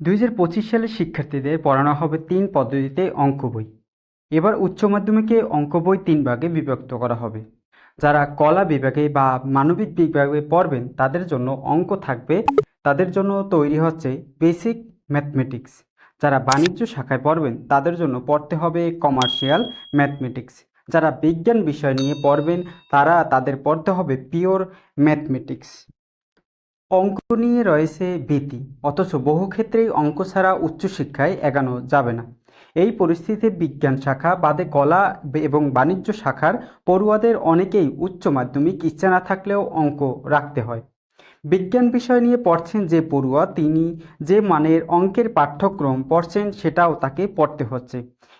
দুই সালের শিক্ষার্থীদের পড়ানো হবে তিন পদ্ধতিতে অঙ্ক বই। এবার উচ্চ মাধ্যমিকে অঙ্ক বই তিন ভাগে বিভক্ত করা হবে। যারা কলা বিভাগে বা মানবিক বিভাগে পড়বেন, তাদের জন্য অঙ্ক থাকবে। তাদের জন্য তৈরি হচ্ছে বেসিক ম্যাথমেটিক্স। যারা বাণিজ্য শাখায় পড়বেন, তাদের জন্য পড়তে হবে কমার্শিয়াল ম্যাথমেটিক্স। যারা বিজ্ঞান বিষয় নিয়ে পড়বেন, তারা তাদের পড়তে হবে পিওর ম্যাথমেটিক্স। অঙ্ক নিয়ে রয়েছে ভীতি। অথচ বহু ক্ষেত্রেই অঙ্ক ছাড়া উচ্চশিক্ষায় এগানো যাবে না। এই পরিস্থিতিতে বিজ্ঞান শাখা, বাদে কলা এবং বাণিজ্য শাখার পড়ুয়াদের অনেকেই উচ্চ মাধ্যমিক ইচ্ছা না থাকলেও অঙ্ক রাখতে হয়। বিজ্ঞান বিষয় নিয়ে পড়ছেন যে পড়ুয়া, তিনি যে মানের অঙ্কের পাঠ্যক্রম পড়ছেন সেটাও তাকে পড়তে হচ্ছে।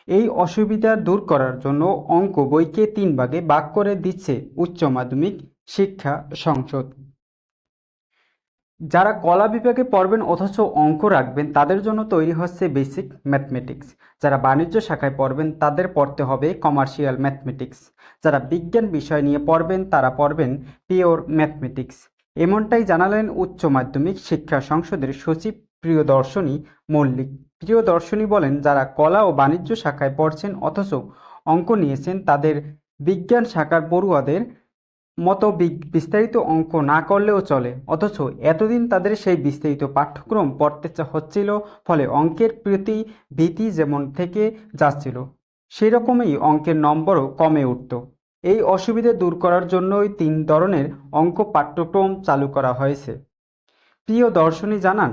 এই অসুবিধা দূর করার জন্য অঙ্ক বইকে তিন ভাগে ভাগ করে দিচ্ছে উচ্চ মাধ্যমিক শিক্ষা সংসদ। যারা কলা বিভাগে পড়বেন অথচ অঙ্ক রাখবেন, তাদের জন্য তৈরি হচ্ছে বেসিক ম্যাথমেটিক্স যারা বাণিজ্য শাখায় পড়বেন, তাদের পড়তে হবে কমার্শিয়াল ম্যাথমেটিক্স যারা বিজ্ঞান বিষয় নিয়ে পড়বেন, তারা পড়বেন পিওর ম্যাথমেটিক্স এমনটাই জানালেন উচ্চ মাধ্যমিক শিক্ষা সংসদের সচিব প্রিয়দর্শনী মল্লিক। প্রিয়দর্শনী বলেন, যারা কলা ও বাণিজ্য শাখায় পড়ছেন অথচ অঙ্ক নিয়েছেন, তাদের বিজ্ঞান শাখার পড়ুয়াদের মতো বিস্তারিত অঙ্ক না করলেও চলে। অথচ এতদিন তাদের সেই বিস্তারিত পাঠ্যক্রম পড়তে হচ্ছিল, ফলে অঙ্কের প্রতি ভীতি যেমন থেকে যাচ্ছিল সেই রকমই অঙ্কের নম্বরও কমে উঠত। এই অসুবিধে দূর করার জন্যই তিন ধরনের অঙ্ক পাঠ্যক্রম চালু করা হয়েছে। প্রিয় দর্শনী জানান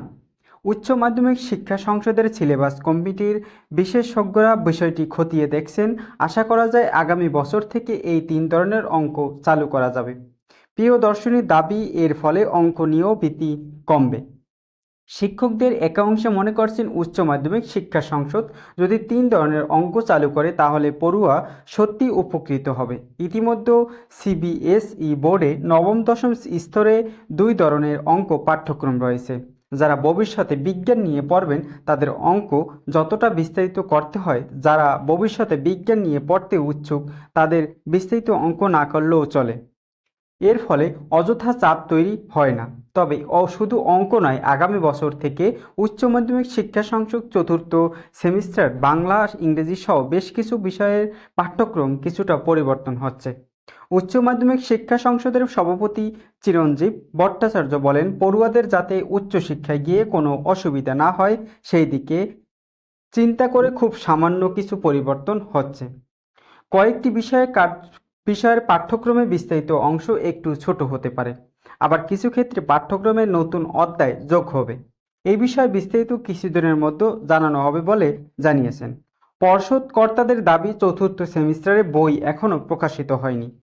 উচ্চ মাধ্যমিক শিক্ষা সংসদের সিলেবাস কমিটির বিশেষজ্ঞরা বিষয়টি খতিয়ে দেখছেন। আশা করা যায় আগামী বছর থেকে এই তিন ধরনের অঙ্ক চালু করা যাবে। প্রিয় দর্শনীর দাবি এর ফলে অঙ্ক নিয়েও ভীতি কমবে। শিক্ষকদের একাংশে মনে করছেন উচ্চ মাধ্যমিক শিক্ষা সংসদ যদি তিন ধরনের অঙ্ক চালু করে তাহলে পড়ুয়া সত্যি উপকৃত হবে। ইতিমধ্যে সিবিএসই বোর্ডে নবম দশম স্তরে দুই ধরনের অঙ্ক পাঠ্যক্রম রয়েছে। যারা ভবিষ্যতে বিজ্ঞান নিয়ে পড়বেন, তাদের অঙ্ক যতটা বিস্তারিত করতে হয়, যারা ভবিষ্যতে বিজ্ঞান নিয়ে পড়তে উৎসুক, তাদের বিস্তারিত অঙ্ক না করলেও চলে। এর ফলে অযথা চাপ তৈরি হয় না। তবে অ, শুধু অঙ্ক নয়, আগামী বছর থেকে উচ্চ মাধ্যমিক শিক্ষা সংসদ চতুর্থ সেমিস্টার, বাংলা, ইংরেজি সহ বেশ কিছু বিষয়ের পাঠ্যক্রম কিছুটা পরিবর্তন হচ্ছে। উচ্চ মাধ্যমিক শিক্ষা সংসদের সভাপতি চিরঞ্জীব ভট্টাচার্য বলেন, পড়ুয়াদের যাতে উচ্চশিক্ষায় গিয়ে কোনো অসুবিধা না হয়, সেই দিকে চিন্তা করে খুব সামান্য কিছু পরিবর্তন হচ্ছে। কয়েকটি বিষয়ে কাজ, বিষয়ের পাঠ্যক্রমে বিস্তারিত অংশ একটু ছোট হতে পারে। আবার কিছু ক্ষেত্রে পাঠ্যক্রমে নতুন অধ্যায় যোগ হবে। এই বিষয়ে বিস্তারিত কিছুদিনের মধ্যে জানানো হবে বলে জানিয়েছেন। পর্ষদ কর্তাদের দাবি চতুর্থ সেমিস্টারে বই এখনও প্রকাশিত হয়নি।